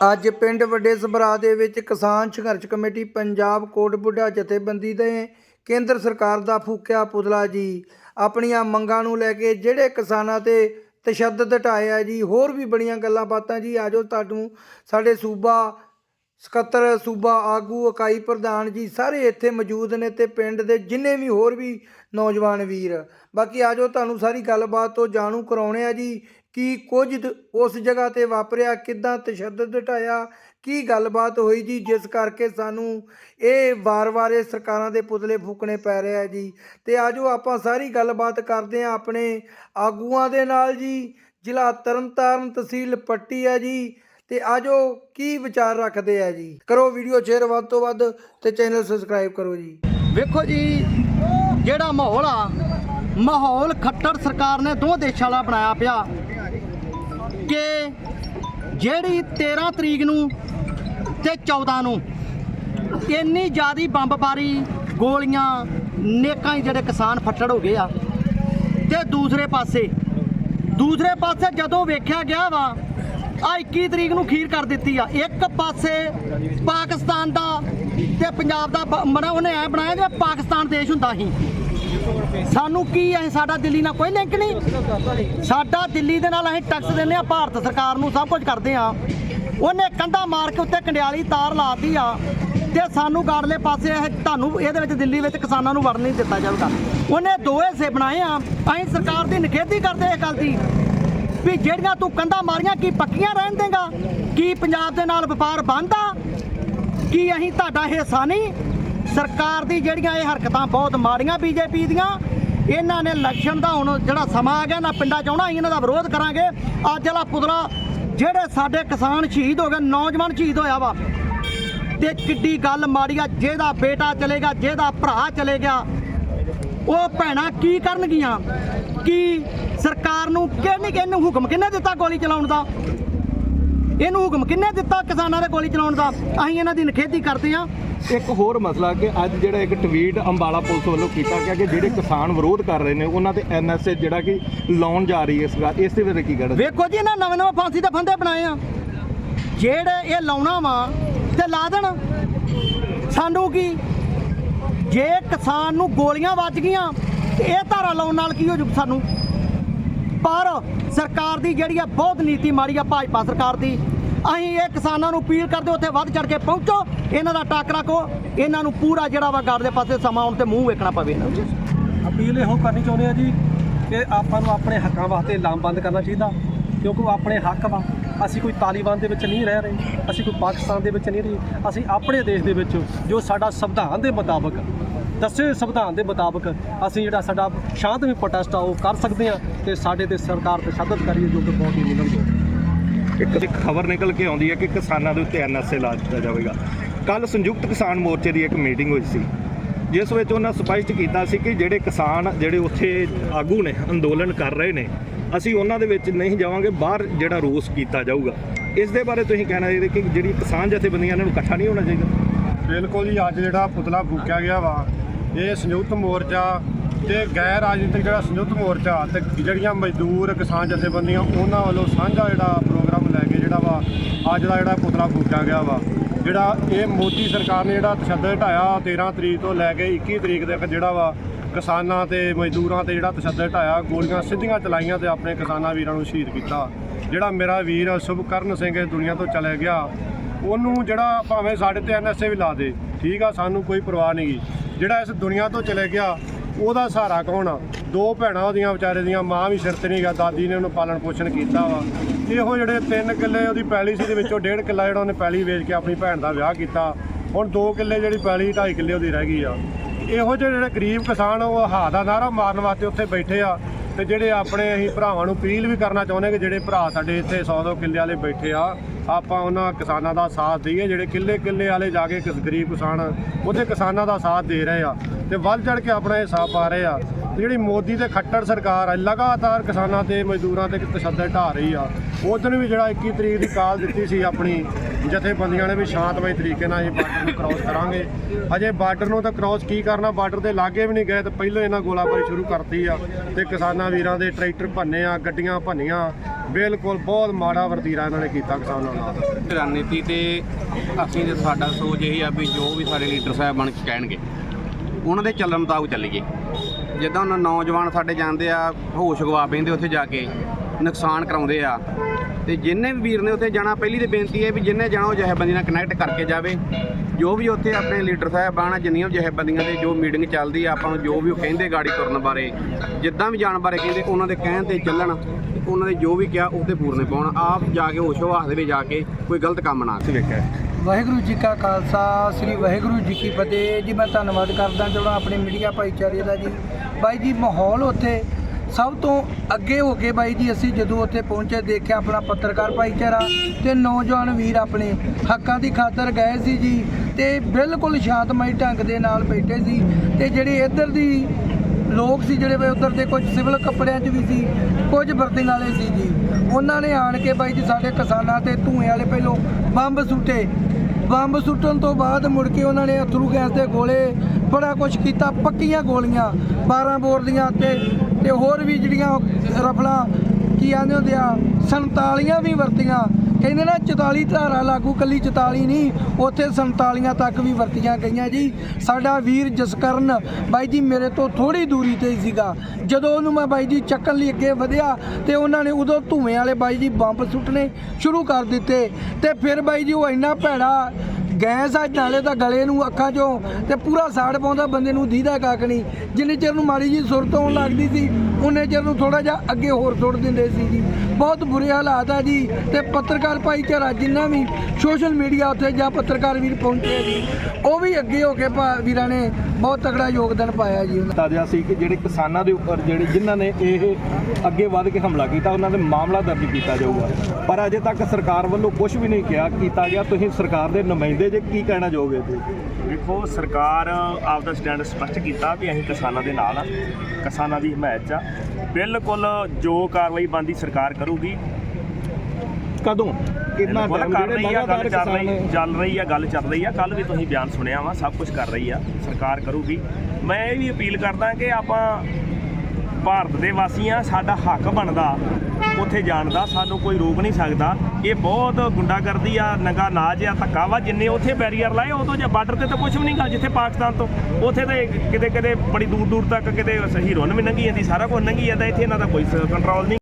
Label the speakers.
Speaker 1: ਅੱਜ ਪਿੰਡ ਵੱਡੇ ਸਭਰਾ ਦੇ ਵਿੱਚ ਕਿਸਾਨ ਸੰਘਰਸ਼ ਕਮੇਟੀ ਪੰਜਾਬ ਕੋਟ ਬੁੱਢਾ ਜਥੇਬੰਦੀ ਦੇ ਕੇਂਦਰ ਸਰਕਾਰ ਦਾ ਫੂਕਿਆ ਪੁਤਲਾ ਜੀ। ਆਪਣੀਆਂ ਮੰਗਾਂ ਨੂੰ ਲੈ ਕੇ ਜਿਹੜੇ ਕਿਸਾਨਾਂ ਤੇ ਤਸ਼ੱਦਦ ਢਾਇਆ ਜੀ, ਹੋਰ ਵੀ ਬੜੀਆਂ ਗੱਲਾਂ ਬਾਤਾਂ ਜੀ। ਆਜੋ ਤੁਹਾਨੂੰ ਸਾਡੇ ਸੂਬਾ ਸਕੱਤਰ ਸੂਬਾ ਆਗੂ, ਇਕਾਈ ਪ੍ਰਧਾਨ ਜੀ ਸਾਰੇ ਇੱਥੇ ਮੌਜੂਦ ਨੇ ਤੇ ਪਿੰਡ ਦੇ ਜਿੰਨੇ ਵੀ ਹੋਰ ਵੀ ਨੌਜਵਾਨ ਵੀਰ। ਬਾਕੀ ਆਜੋ ਤੁਹਾਨੂੰ ਸਾਰੀ ਗੱਲਬਾਤ ਤੋਂ ਜਾਣੂ ਕਰਾਉਣੇ ਆ ਜੀ। ਕੀ ਕੁਝ ਉਸ ਜਗ੍ਹਾ ਤੇ ਵਾਪਰਿਆ? ਕਿੱਦਾਂ ਤਸ਼ੱਦਦ ਢਾਇਆ? ਕੀ ਗੱਲਬਾਤ ਹੋਈ ਜੀ, ਜਿਸ ਕਰਕੇ ਸਾਨੂੰ ਇਹ ਵਾਰ-ਵਾਰ ਇਹ ਸਰਕਾਰਾਂ ਦੇ ਪੁਤਲੇ ਫੂਕਣੇ ਪੈ ਰਿਹਾ ਆ ਜੀ? ਤੇ ਆਜੋ ਆਪਾਂ ਸਾਰੀ ਗੱਲਬਾਤ ਕਰਦੇ ਆ ਆਪਣੇ ਆਗੂਆਂ ਦੇ ਨਾਲ ਜੀ। ਜ਼ਿਲ੍ਹਾ ਤਰਨਤਾਰਨ ਤਹਿਸੀਲ ਪੱਟੀ ਹੈ ਜੀ। ਤੇ ਆਜੋ ਕੀ ਵਿਚਾਰ ਰੱਖਦੇ ਆ ਜੀ? ਕਰੋ ਵੀਡੀਓ ਸ਼ੇਅਰ ਵੱਧ ਤੋਂ ਵੱਧ ਤੇ ਚੈਨਲ ਸਬਸਕ੍ਰਾਈਬ ਕਰੋ ਜੀ।
Speaker 2: ਵੇਖੋ ਜੀ, ਜਿਹੜਾ ਮਾਹੌਲ ਆ, ਮਾਹੌਲ ਖੱਟਰ ਸਰਕਾਰ ਨੇ ਦੋ ਦੇਸ਼ਾਂ ਵਾਲਾ ਬਣਾਇਆ ਪਿਆ। ਕਿ ਜਿਹੜੀ 13 ਤਰੀਕ ਨੂੰ ਤੇ 14 ਨੂੰ ਇੰਨੀ ਜ਼ਿਆਦੀ ਬੰਬਬਾਰੀ ਗੋਲੀਆਂ, ਨੇਕਾਂ ਹੀ ਜਿਹੜੇ ਕਿਸਾਨ ਫੱਟੜ ਹੋ ਗਏ ਆ। ਤੇ ਦੂਸਰੇ ਪਾਸੇ ਦੂਸਰੇ ਪਾਸੇ ਜਦੋਂ ਵੇਖਿਆ ਗਿਆ ਵਾ ਆ 21 ਤਰੀਕ ਨੂੰ ਖੀਰ ਕਰ ਦਿੱਤੀ ਆ। ਇੱਕ ਪਾਸੇ ਪਾਕਿਸਤਾਨ ਦਾ ਤੇ ਪੰਜਾਬ ਦਾ ਬ- ਬਣਾ ਉਹਨੇ ਐ ਬਣਾਇਆ ਜਿਵੇਂ ਪਾਕਿਸਤਾਨ ਦੇਸ਼ ਹੁੰਦਾ ਸੀ। ਸਾਨੂੰ ਕੀ ਅਸੀਂ ਸਾਡਾ ਦਿੱਲੀ ਨਾਲ ਕੋਈ ਲਿੰਕ ਨਹੀਂ। ਸਾਡਾ ਦਿੱਲੀ ਦੇ ਨਾਲ ਅਸੀਂ ਟੈਕਸ ਦਿੰਦੇ ਆ, ਭਾਰਤ ਸਰਕਾਰ ਨੂੰ ਸਭ ਕੁਝ ਕਰਦੇ ਆ। ਉਹਨੇ ਕੰਧਾ ਮਾਰ ਕੇ ਉੱਤੇ ਕੰਡਿਆਲੀ ਤਾਰ ਲਾਤੀ ਆ ਤੇ ਸਾਨੂੰ ਗਾੜਲੇ ਪਾਸੇ ਇਹ ਤੁਹਾਨੂੰ ਇਹਦੇ ਵਿੱਚ ਦਿੱਲੀ ਵਿੱਚ ਕਿਸਾਨਾਂ ਨੂੰ ਵੜਨ ਨਹੀਂ ਦਿੱਤਾ ਜਾਊਗਾ ਉਹਨੇ ਦੋ ਹਿੱਸੇ ਬਣਾਏ ਆ। ਅਸੀਂ ਸਰਕਾਰ ਦੀ ਨਿਖੇਧੀ ਕਰਦੇ ਇਹ ਗੱਲ ਦੀ ਵੀ ਜਿਹੜੀਆਂ ਤੂੰ ਕੰਧਾਂ ਮਾਰੀਆਂ, ਕੀ ਪੱਕੀਆਂ ਰਹਿਣ ਦੇਗਾ? ਕੀ ਪੰਜਾਬ ਦੇ ਨਾਲ ਵਪਾਰ ਬੰਦ ਆ? ਕੀ ਅਸੀਂ ਤੁਹਾਡਾ ਹਿੱਸਾ ਨਹੀਂ? ਸਰਕਾਰ ਦੀ ਜਿਹੜੀਆਂ ਇਹ ਹਰਕਤਾਂ ਬਹੁਤ ਮਾੜੀਆਂ ਬੀਜੇਪੀ ਦੀਆਂ, ਇਹਨਾਂ ਨੇ ਇਲੈਕਸ਼ਨ ਦਾ ਹੁਣ ਜਿਹੜਾ ਸਮਾਂ ਆ ਗਿਆ, ਨਾ ਪਿੰਡਾਂ 'ਚ ਆਉਣਾ ਇਹਨਾਂ ਦਾ ਵਿਰੋਧ ਕਰਾਂਗੇ। ਅੱਜ ਵਾਲਾ ਪੁਤਲਾ, ਜਿਹੜੇ ਸਾਡੇ ਕਿਸਾਨ ਸ਼ਹੀਦ ਹੋ ਗਏ, ਨੌਜਵਾਨ ਸ਼ਹੀਦ ਹੋਇਆ ਵਾ। ਤੇ ਕਿੱਡੀ ਗੱਲ ਮਾੜੀ ਆ, ਜਿਹਦਾ ਬੇਟਾ ਚਲੇਗਾ ਜਿਹਦਾ ਭਰਾ ਚਲੇ ਗਿਆ, ਉਹ ਭੈਣਾਂ ਕੀ ਕਰਨਗੀਆਂ? ਕੀ ਸਰਕਾਰ ਨੂੰ ਕਿਹਨੇ ਕਿਹਨੂੰ ਹੁਕਮ ਕਿਹਨੇ ਦਿੱਤਾ ਗੋਲੀ ਚਲਾਉਣ ਦਾ? ਇਹਨੂੰ ਹੁਕਮ ਕਿਹਨੇ ਦਿੱਤਾ ਕਿਸਾਨਾਂ ਦੇ ਗੋਲੀ ਚਲਾਉਣ ਦਾ? ਅਸੀਂ ਇਹਨਾਂ ਦੀ ਨਿਖੇਧੀ ਕਰਦੇ ਹਾਂ।
Speaker 3: ਇੱਕ ਹੋਰ ਮਸਲਾ ਕਿ ਅੱਜ ਜਿਹੜਾ ਇੱਕ ਟਵੀਟ ਅੰਬਾਲਾ ਪੁਲਿਸ ਵੱਲੋਂ ਕੀਤਾ ਗਿਆ ਕਿ ਜਿਹੜੇ ਕਿਸਾਨ ਵਿਰੋਧ ਕਰ ਰਹੇ ਨੇ ਉਹਨਾਂ ਤੇ ਐਨਐਸਏ ਜਿਹੜਾ ਕਿ ਲਾਉਣ ਜਾ ਰਹੀ ਹੈ ਇਸ ਗੱਲ ਇਸ ਦੇ ਬਾਰੇ ਕੀ ਕਹਿਣਾ
Speaker 2: ਵੇਖੋ ਜੀ ਇਹਨਾਂ ਨਵੇਂ ਨਵੇਂ ਫਾਂਸੀ ਦੇ ਫੰਦੇ ਬਣਾਏ ਆ। ਜਿਹੜੇ ਇਹ ਲਾਉਣਾ ਵਾ ਤੇ ਲਾ ਦੇਣ। ਸਾਨੂੰ ਕੀ? ਜੇ ਕਿਸਾਨ ਨੂੰ ਗੋਲੀਆਂ ਵੱਜ ਗਈਆਂ ਤੇ ਇਹ ਧਾਰਾ ਲਾਉਣ ਨਾਲ ਕੀ ਹੋ ਜੂ ਸਾਨੂੰ? ਪਰ ਸਰਕਾਰ ਦੀ ਜਿਹੜੀ ਆ ਬਹੁਤ ਨੀਤੀ ਮਾੜੀ ਆ ਭਾਜਪਾ ਸਰਕਾਰ ਦੀ। ਅਸੀਂ ਇਹ ਕਿਸਾਨਾਂ ਨੂੰ ਅਪੀਲ ਕਰਦੇ ਉੱਥੇ ਵੱਧ ਚੜ ਕੇ ਪਹੁੰਚੋ। ਇਹਨਾਂ ਦਾ ਟਾਕਰਾ ਕੋ ਇਹਨਾਂ ਨੂੰ ਪੂਰਾ ਜਿਹੜਾ ਵਾ ਗੜ ਦੇ ਪਾਸੇ ਸਮਾਂ ਆਉਣ ਤੇ ਮੂੰਹ ਵੇਖਣਾ ਪਵੇ ਇਹਨਾਂ ਨੂੰ।
Speaker 4: ਅਪੀਲ ਇਹੋ ਕਰਨੀ ਚਾਹੁੰਦੇ ਆ ਜੀ ਕਿ ਆਪਾਂ ਨੂੰ ਆਪਣੇ ਹੱਕਾਂ ਵਾਸਤੇ ਲਾਮਬੰਦ ਕਰਨਾ ਚਾਹੀਦਾ, ਕਿਉਂਕਿ ਉਹ ਆਪਣੇ ਹੱਕ ਵਾ। ਅਸੀਂ ਕੋਈ ਤਾਲਿਬਾਨ ਦੇ ਵਿੱਚ ਨਹੀਂ ਰਹਿ ਰਹੇ, ਅਸੀਂ ਕੋਈ ਪਾਕਿਸਤਾਨ ਦੇ ਵਿੱਚ ਨਹੀਂ ਰਹੇ। ਅਸੀਂ ਆਪਣੇ ਦੇਸ਼ ਦੇ ਵਿੱਚ ਜੋ ਸਾਡਾ ਸੰਵਿਧਾਨ ਦੇ ਮੁਤਾਬਕ ਦੱਸੇ ਸੰਵਿਧਾਨ ਦੇ ਮੁਤਾਬਕ ਅਸੀਂ ਜਿਹੜਾ ਸਾਡਾ ਸ਼ਾਂਤਮਈ ਪ੍ਰੋਟੈਸਟ ਆ ਉਹ ਕਰ ਸਕਦੇ ਆ ਤੇ ਸਾਡੇ ਤੇ ਸਰਕਾਰ ਤਸ਼ੱਦਦ ਕਰੀਏ ਜੋ ਕਿ ਬਹੁਤ ਹੀ ਨਿੰਦਣਯੋਗ ਹੈ।
Speaker 3: ਇੱਕ ਖਬਰ ਨਿਕਲ ਕੇ ਆਉਂਦੀ ਹੈ ਕਿ ਕਿਸਾਨਾਂ ਦੇ ਉੱਤੇ ਐਨਐਸਏ ਲਾ ਦਿੱਤਾ ਜਾਵੇਗਾ। ਕੱਲ ਸੰਯੁਕਤ ਕਿਸਾਨ ਮੋਰਚੇ ਦੀ ਇੱਕ ਮੀਟਿੰਗ ਹੋਈ ਸੀ ਜਿਸ ਵਿੱਚ ਉਹਨਾਂ ਸਪਸ਼ਟ ਕੀਤਾ ਸੀ ਕਿ ਜਿਹੜੇ ਕਿਸਾਨ ਜਿਹੜੇ ਉੱਥੇ ਆਗੂ ਨੇ ਅੰਦੋਲਨ ਕਰ ਰਹੇ ਨੇ ਅਸੀਂ ਉਹਨਾਂ ਦੇ ਵਿੱਚ ਨਹੀਂ ਜਾਵਾਂਗੇ ਬਾਹਰ ਜਿਹੜਾ ਰੋਸ ਕੀਤਾ ਜਾਊਗਾ। ਇਸ ਦੇ ਬਾਰੇ ਤੁਸੀਂ ਕਹਿਣਾ ਚਾਹੀਦੇ ਕਿ ਜਿਹੜੀ ਕਿਸਾਨ ਜਥੇਬੰਦੀਆਂ ਇਹਨਾਂ ਨੂੰ ਇਕੱਠਾ ਨਹੀਂ ਹੋਣਾ ਚਾਹੀਦਾ।
Speaker 5: ਬਿਲਕੁਲ ਜੀ ਅੱਜ ਜਿਹੜਾ ਪੁਤਲਾ ਫੂਕਿਆ ਗਿਆ ਵਾ ਇਹ ਸੰਯੁਕਤ ਮੋਰਚਾ ਤੇ ਗੈਰ ਰਾਜਨੀਤਿਕ ਜਿਹੜਾ ਸੰਯੁਕਤ ਮੋਰਚਾ ਤੇ ਜਿਹੜੀਆਂ ਮਜ਼ਦੂਰ, ਕਿਸਾਨ ਜਥੇਬੰਦੀਆਂ, ਉਹਨਾਂ ਵੱਲੋਂ ਸਾਂਝਾ ਜਿਹੜਾ ਪ੍ਰੋਗਰਾਮ ਲੈ ਕੇ ਜਿਹੜਾ ਵਾ, ਅੱਜ ਦਾ ਜਿਹੜਾ ਪੁਤਲਾ ਫੂਕਿਆ ਗਿਆ ਵਾ। ਜਿਹੜਾ ਇਹ ਮੋਦੀ ਸਰਕਾਰ ਨੇ ਜਿਹੜਾ ਤਸ਼ੱਦਦ ਢਾਇਆ 13 ਤਰੀਕ ਤੋਂ ਲੈ ਕੇ 21 ਤਰੀਕ ਤੱਕ ਜਿਹੜਾ ਵਾ, ਕਿਸਾਨਾਂ ਤੇ ਮਜ਼ਦੂਰਾਂ ਤੇ ਜਿਹੜਾ ਤਸ਼ੱਦਦ ਢਾਇਆ ਗੋਲੀਆਂ ਸਿੱਧੀਆਂ ਚਲਾਈਆਂ ਤੇ ਆਪਣੇ ਕਿਸਾਨਾਂ ਵੀਰਾਂ ਨੂੰ ਸ਼ਹੀਦ ਕੀਤਾ। ਜਿਹੜਾ ਮੇਰਾ ਵੀਰ ਸੁਭਕਰਨ ਸਿੰਘ ਇਸ ਦੁਨੀਆ ਤੋਂ ਚਲੇ ਗਿਆ, ਉਹਨੂੰ ਜਿਹੜਾ ਭਾਵੇਂ ਸਾਡੇ ਤੇ ਐਨਐਸਏ ਵੀ ਲਾ ਦੇ, ਠੀਕ ਆ, ਸਾਨੂੰ ਕੋਈ ਪਰਵਾਹ ਨਹੀਂਗੀ ਜਿਹੜਾ ਇਸ ਦੁਨੀਆ ਤੋਂ ਚਲੇ ਗਿਆ, ਉਹਦਾ ਸਹਾਰਾ ਕੌਣ ਆ? ਦੋ ਭੈਣਾਂ ਉਹਦੀਆਂ ਵਿਚਾਰੇ ਦੀਆਂ, ਮਾਂ ਵੀ ਸਿਰ ਤੇ ਨਹੀਂ ਗਾ, ਦਾਦੀ ਨੇ ਉਹਨੂੰ ਪਾਲਣ ਪੋਸ਼ਣ ਕੀਤਾ ਵਾ। ਇਹੋ ਜਿਹੜੇ ਤਿੰਨ ਕਿੱਲੇ ਉਹਦੀ ਪੈਲੀ ਸੀ ਦੇ ਵਿੱਚੋਂ ਡੇਢ ਕਿੱਲਾ ਜਿਹੜਾ ਉਹਨੇ ਪੈਲੀ ਵੇਚ ਕੇ ਆਪਣੀ ਭੈਣ ਦਾ ਵਿਆਹ ਕੀਤਾ। ਹੁਣ ਦੋ ਕਿੱਲੇ ਜਿਹੜੀ ਪੈਲੀ 2.5 ਕਿੱਲੇ ਉਹਦੀ ਰਹਿ ਗਈ ਆ। ਇਹੋ ਜਿਹੇ ਜਿਹੜੇ ਗਰੀਬ ਕਿਸਾਨ ਉਹ ਹਾ ਦਾ ਨਾਰਾ ਮਾਰਨ ਵਾਸਤੇ ਉੱਥੇ ਬੈਠੇ ਆ। ਤੇ ਜਿਹੜੇ ਆਪਣੇ ਅਸੀਂ ਭਰਾਵਾਂ ਨੂੰ ਅਪੀਲ ਵੀ ਕਰਨਾ ਚਾਹੁੰਦੇ ਕਿ ਜਿਹੜੇ ਭਰਾ ਸਾਡੇ ਇੱਥੇ 100 ਦੋ ਕਿੱਲੇ ਵਾਲੇ ਬੈਠੇ ਆ ਆਪਾਂ ਉਹਨਾਂ ਕਿਸਾਨਾਂ ਦਾ ਸਾਥ ਦਈਏ, ਜਿਹੜੇ ਕਿੱਲੇ ਕਿੱਲੇ ਵਾਲੇ ਜਾ ਕੇ ਕਿਸ ਗਰੀਬ ਕਿਸਾਨ ਉਹਦੇ ਕਿਸਾਨਾਂ ਦਾ ਸਾਥ ਦੇ ਰਹੇ ਆ ਤੇ ਵੱਧ ਚੜ ਕੇ ਆਪਣਾ ਹਿੱਸਾ ਪਾ ਰਹੇ ਆ। ਜਿਹੜੀ ਮੋਦੀ ਤੇ ਖੱਟੜ ਸਰਕਾਰ ਆ, ਲਗਾਤਾਰ ਕਿਸਾਨਾਂ ਤੇ, ਮਜ਼ਦੂਰਾਂ ਤੇ ਤਸ਼ੱਦਦ ਢਾ ਰਹੀ ਆ, ਉਸ ਦਿਨ ਵੀ ਜਿਹੜਾ 21 ਤਰੀਕ ਦੀ ਕਾਲ ਦਿੱਤੀ ਸੀ ਆਪਣੀ, ਜਥੇਬੰਦੀਆਂ ਨੇ ਵੀ ਸ਼ਾਂਤਮਈ ਤਰੀਕੇ ਨਾਲ ਇਹ ਬਾਰਡਰ ਨੂੰ ਕ੍ਰਾਸ ਕਰਾਂਗੇ। ਅਜੇ ਬਾਰਡਰ ਨੂੰ ਤਾਂ ਕ੍ਰਾਸ ਕੀ ਕਰਨਾ, ਬਾਰਡਰ ਦੇ ਲਾਗੇ ਵੀ ਨਹੀਂ ਗਏ ਤੇ ਪਹਿਲਾਂ ਇਹਨਾਂ ਗੋਲਾਬਾਰੀ ਸ਼ੁਰੂ ਕਰਤੀ ਆ ਤੇ ਕਿਸਾਨਾਂ ਵੀਰਾਂ ਦੇ ਟਰੈਕਟਰ ਭੰਨੇ ਆ, ਗੱਡੀਆਂ ਭੰਨੀਆਂ ਬਿਲਕੁਲ ਬਹੁਤ ਮਾੜਾ ਵਰਤੀਰਾ ਇਹਨਾਂ ਨੇ ਕੀਤਾ ਕਿਸਾਨਾਂ ਨਾਲ।
Speaker 6: ਰਣਨੀਤੀ ਤੇ ਅਸੀਂ ਤੇ ਸਾਡਾ ਸੋਚ ਇਹ ਆ ਵੀ ਜੋ ਵੀ ਸਾਡੇ ਲੀਡਰ ਸਾਹਿਬ ਬਣ ਕੇ ਕਹਿਣਗੇ, ਉਹਨਾਂ ਦੇ ਚੱਲਣ ਮੁਤਾਬਕ ਚੱਲੀਏ। ਜਿੱਦਾਂ ਉਹਨਾਂ ਨੌਜਵਾਨ ਸਾਡੇ ਜਾਂਦੇ ਆ, ਹੋਸ਼ ਗਵਾ ਪੈਂਦੇ ਉੱਥੇ ਜਾ ਕੇ, ਨੁਕਸਾਨ ਕਰਾਉਂਦੇ ਆ। ਤੇ ਜਿੰਨੇ ਵੀ ਵੀਰ ਨੇ ਉੱਥੇ ਜਾਣਾ, ਪਹਿਲੀ ਤੇ ਬੇਨਤੀ ਹੈ ਵੀ ਜਿੰਨੇ ਜਾਣਾ ਉਹ ਜਥੇਬੰਦੀ ਨਾਲ ਕਨੈਕਟ ਕਰਕੇ ਜਾਵੇ। ਜੋ ਵੀ ਉੱਥੇ ਆਪਣੇ ਲੀਡਰ ਸਾਹਿਬਾਨ ਆ ਜਿੰਨੀਆਂ ਵੀ ਜਥੇਬੰਦੀਆਂ ਦੇ ਜੋ ਮੀਟਿੰਗ ਚੱਲਦੀ ਆ, ਆਪਾਂ ਨੂੰ ਜੋ ਵੀ ਉਹ ਕਹਿੰਦੇ ਗਾੜੀ ਤੁਰਨ ਬਾਰੇ, ਜਿੱਦਾਂ ਵੀ ਜਾਣ ਬਾਰੇ ਕਹਿੰਦੇ, ਉਹਨਾਂ ਦੇ ਕਹਿਣ ਤੇ ਚੱਲਣ। ਉਹਨਾਂ ਦੇ ਜੋ ਵੀ ਕਿਹਾ ਉਹ ਤੇ ਪੂਰਨੇ ਪਾਉਣ। ਆਪ ਜਾ ਕੇ ਹੋਸ਼ ਹਵਾਸ ਦੇ ਵਿੱਚ ਜਾ ਕੇ ਕੋਈ ਗਲਤ ਕੰਮ ਨਾ
Speaker 3: ਵੇਖਿਆ
Speaker 1: ਵਾਹਿਗੁਰੂ ਜੀ ਕਾ ਖਾਲਸਾ ਸ੍ਰੀ ਵਾਹਿਗੁਰੂ ਜੀ ਕੀ ਫਤਿਹ। ਜੀ ਮੈਂ ਧੰਨਵਾਦ ਕਰਦਾ ਚਲੋ ਆਪਣੇ ਮੀਡੀਆ ਭਾਈਚਾਰੇ ਦਾ ਜੀ। ਬਾਈ ਜੀ ਮਾਹੌਲ ਉੱਥੇ ਸਭ ਤੋਂ ਅੱਗੇ ਹੋ ਕੇ ਬਾਈ ਜੀ ਅਸੀਂ ਜਦੋਂ ਉੱਥੇ ਪਹੁੰਚੇ ਦੇਖਿਆ ਆਪਣਾ ਪੱਤਰਕਾਰ ਭਾਈਚਾਰਾ ਤੇ ਨੌਜਵਾਨ ਵੀਰ ਆਪਣੇ ਹੱਕਾਂ ਦੀ ਖਾਤਰ ਗਏ ਸੀ ਜੀ ਤੇ ਬਿਲਕੁਲ ਸ਼ਾਂਤਮਈ ਢੰਗ ਦੇ ਨਾਲ ਬੈਠੇ ਸੀ ਤੇ ਜਿਹੜੇ ਇੱਧਰ ਦੀ ਲੋਕ ਸੀ ਜਿਹੜੇ ਬਈ ਉੱਧਰ ਦੇ, ਕੁਝ ਸਿਵਲ ਕੱਪੜਿਆਂ 'ਚ ਵੀ ਸੀ, ਕੁਝ ਵਰਦਿੰਗ ਵਾਲੇ ਸੀ ਜੀ। ਉਹਨਾਂ ਨੇ ਆਣ ਕੇ ਬਾਈ ਜੀ ਸਾਡੇ ਕਿਸਾਨਾਂ ਤੇ ਧੂਏ ਵਾਲੇ ਪਹਿਲੋਂ ਬੰਬ ਸੁੱਟੇ। ਬੰਬ ਸੁੱਟਣ ਤੋਂ ਬਾਅਦ ਮੁੜ ਕੇ ਉਹਨਾਂ ਨੇ ਅਥਰੂ ਗੈਸ ਦੇ ਗੋਲੇ ਬੜਾ ਕੁਝ ਕੀਤਾ, ਪੱਕੀਆਂ ਗੋਲੀਆਂ 12 ਬੋਰ ਦੀਆਂ ਤੇ ਤੇ ਹੋਰ ਵੀ ਜਿਹੜੀਆਂ ਰਫਲਾਂ, ਕੀ ਆਂਦੇ ਹੁੰਦੇ ਆ 47 ਵੀ ਵਰਤੀਆਂ। ਕਹਿੰਦੇ ਨਾ 44 ਧਾਰਾ ਲਾਗੂ, ਕੱਲੀ 44 ਨਹੀਂ, ਉੱਥੇ 47 ਤੱਕ ਵੀ ਵਰਤੀਆਂ ਗਈਆਂ ਜੀ। ਸਾਡਾ ਵੀਰ ਜਸਕਰਨ ਬਾਈ ਜੀ ਮੇਰੇ ਤੋਂ ਥੋੜੀ ਦੂਰੀ ਤੇ ਸੀਗਾ। ਜਦੋਂ ਉਹਨੂੰ ਮੈਂ ਬਾਈ ਜੀ ਚੱਕਣ ਲਈ ਅੱਗੇ ਵਧਿਆ ਤੇ ਉਹਨਾਂ ਨੇ ਉਦੋਂ ਧੂਏ ਵਾਲੇ ਬਾਈ ਜੀ ਬੰਬ ਸੁੱਟਣੇ ਸ਼ੁਰੂ ਕਰ ਦਿੱਤੇ ਤੇ ਫਿਰ ਬਾਈ ਜੀ ਉਹ ਇੰਨਾ ਭੈੜਾ ਗੈਸ ਆ, ਨਾਲੇ ਤਾਂ ਗਲੇ ਨੂੰ, ਅੱਖਾਂ 'ਚੋਂ ਤੇ ਪੂਰਾ ਸਾੜ ਪਾਉਂਦਾ, ਬੰਦੇ ਨੂੰ ਦੀਦਾ ਕੱਖ ਨਹੀਂ। ਜਿੰਨੇ ਚਿਰ ਨੂੰ ਮਾੜੀ ਜੀ ਸੁਰਤ ਆਉਣ ਲੱਗਦੀ ਸੀ ਉਹਨੇ ਚਿਰ ਨੂੰ ਥੋੜਾ ਜਿਹਾ ਅੱਗੇ ਹੋਰ ਸੁੱਟ ਦਿੰਦੇ ਸੀ ਜੀ। ਬਹੁਤ ਬੁਰੇ ਹਾਲਾਤ ਆ ਜੀ ਤੇ ਪੱਤਰਕਾਰ ਭਾਈਚਾਰਾ ਜਿੰਨਾ ਵੀ ਸੋਸ਼ਲ ਮੀਡੀਆ ਉੱਤੇ ਜਾਂ ਪੱਤਰਕਾਰ ਵੀਰ ਪਹੁੰਚੇ ਆ ਜੀ, ਉਹ ਵੀ ਅੱਗੇ ਹੋ ਕੇ ਭਾ- ਵੀਰਾਂ ਨੇ ਬਹੁਤ ਤਕੜਾ ਯੋਗਦਾਨ ਪਾਇਆ ਜੀ। ਉਹਨਾਂ
Speaker 3: ਤਾਜਾ ਸੀ ਕਿ ਜਿਹੜੇ ਕਿਸਾਨਾਂ ਦੇ ਉੱਪਰ ਜਿਹੜੇ ਜਿਨ੍ਹਾਂ ਨੇ ਇਹ ਅੱਗੇ ਵੱਧ ਕੇ ਹਮਲਾ ਕੀਤਾ, ਉਹਨਾਂ ਦੇ ਮਾਮਲਾ ਦਰਜ ਕੀਤਾ ਜਾਊਗਾ। ਪਰ ਅਜੇ ਤੱਕ ਸਰਕਾਰ ਵੱਲੋਂ ਕੁਝ ਵੀ ਨਹੀਂ ਕਿਹਾ, ਕੀਤਾ ਗਿਆ। ਤੁਸੀਂ ਸਰਕਾਰ ਦੇ ਨੁਮਾਇੰਦੇ ਜੇ ਕੀ ਕਹਿਣਾ ਚਾਹੋਗੇ ਤੇ
Speaker 7: ਵੇਖੋ ਸਰਕਾਰ ਆਪਦਾ ਸਟੈਂਡ ਸਪਸ਼ਟ ਕੀਤਾ ਵੀ ਅਸੀਂ ਕਿਸਾਨਾਂ ਦੇ ਨਾਲ ਆ ਕਿਸਾਨਾਂ ਦੀ ਹਮਾਇਤ 'ਚ ਆ। ਬਿਲਕੁਲ ਜੋ ਕਾਰਵਾਈ ਬੰਦੀ ਸਰਕਾਰ ਕਰੂਗੀ।
Speaker 3: ਕਦੋਂ? ਕਿੰਨਾ time?
Speaker 7: ਕਰ ਰਹੀ ਆ ਗੱਲ ਚੱਲ ਰਹੀ ਚੱਲ ਰਹੀ ਆ ਗੱਲ ਚੱਲ ਰਹੀ ਆ। ਕੱਲ ਵੀ ਤੁਸੀਂ ਬਿਆਨ ਸੁਣਿਆ ਵਾ ਸਭ ਕੁਝ ਕਰ ਰਹੀ ਆ ਸਰਕਾਰ ਕਰੂਗੀ। ਮੈਂ ਇਹ ਵੀ ਅਪੀਲ ਕਰਦਾ ਕਿ ਆਪਾਂ ਭਾਰਤ ਦੇ ਵਾਸੀ ਆ ਸਾਡਾ ਹੱਕ ਬਣਦਾ, ਉੱਥੇ ਜਾਣ ਦਾ, ਸਾਨੂੰ ਕੋਈ ਰੋਕ ਨਹੀਂ ਸਕਦਾ। ਇਹ ਬਹੁਤ ਗੁੰਡਾਗਰਦੀ ਆ, ਨੰਗਾ ਨਾਜ ਆ, ਧੱਕਾ ਵਾ, ਜਿੰਨੇ ਉੱਥੇ ਬੈਰੀਅਰ ਲਾਏ, ਉਦੋਂ ਜੇ ਬਾਰਡਰ ਤੇ ਤਾਂ ਕੁਝ ਵੀ ਨਹੀਂ ਗਾ, ਜਿੱਥੇ ਪਾਕਿਸਤਾਨ ਤੋਂ। ਉੱਥੇ ਤਾਂ ਕਿਤੇ ਕਿਤੇ ਬੜੀ ਦੂਰ ਦੂਰ ਤੱਕ ਕਿਤੇ ਹੀਰੋਨ ਵੀ ਲੰਘੀ ਜਾਂਦੀ, ਸਾਰਾ ਕੁਝ ਲੰਘੀ ਜਾਂਦਾ, ਇੱਥੇ ਇਹਨਾਂ ਦਾ ਕੋਈ ਕੰਟਰੋਲ ਨਹੀਂ।